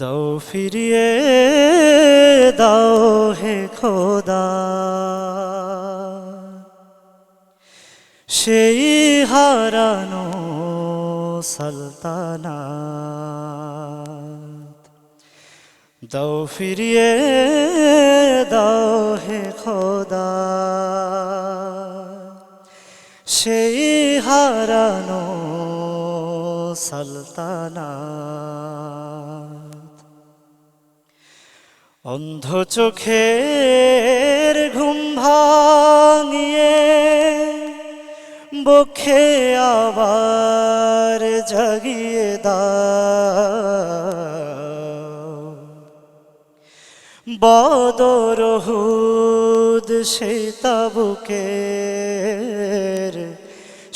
দাও, ফিরিয়ে দাও হে খোদা। সেই হারানো সালতানাত। দাও, ফিরিয়ে দাও হে খোদা। সেই হারানো সালতানাত। অন্ধ চোখের ঘুম ভাঙিয়ে বক্ষে আবার জাগিয়ে বদরহুদ সে তাবুকের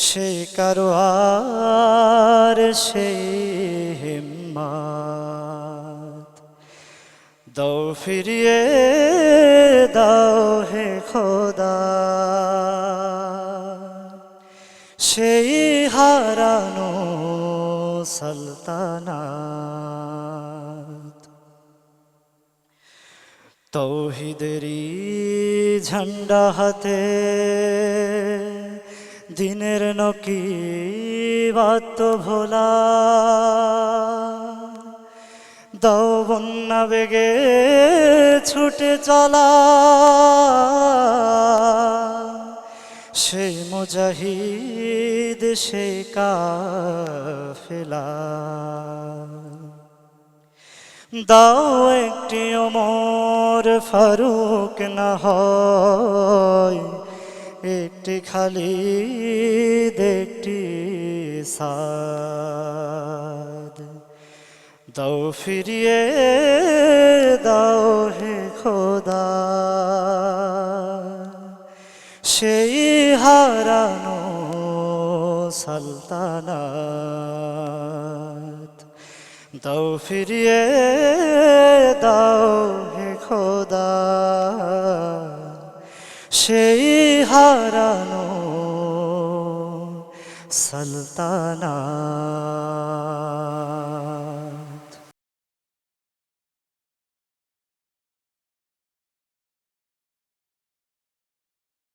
সে কারও আর সেই দাও, ফিরিয়ে দাও হে খোদা। সেই হারানো সালতানাত। তৌহিদেরই ঝান্ডা হাতে দিনের নকি বাত ভোলা। দাও বন্যা বেগে ছুটে চলা। সেই মুজাহিদ, সে কাফেলা। দাও একটি অমর ফারুক না হয়। একটি খালি একটি সাদ। দাও ফিরিয়ে, দাও হে খোদা। সেই হারানো সালতানাত। দাও ফিরিয়ে, দাও হে খোদা। সেই হারানো সালতানা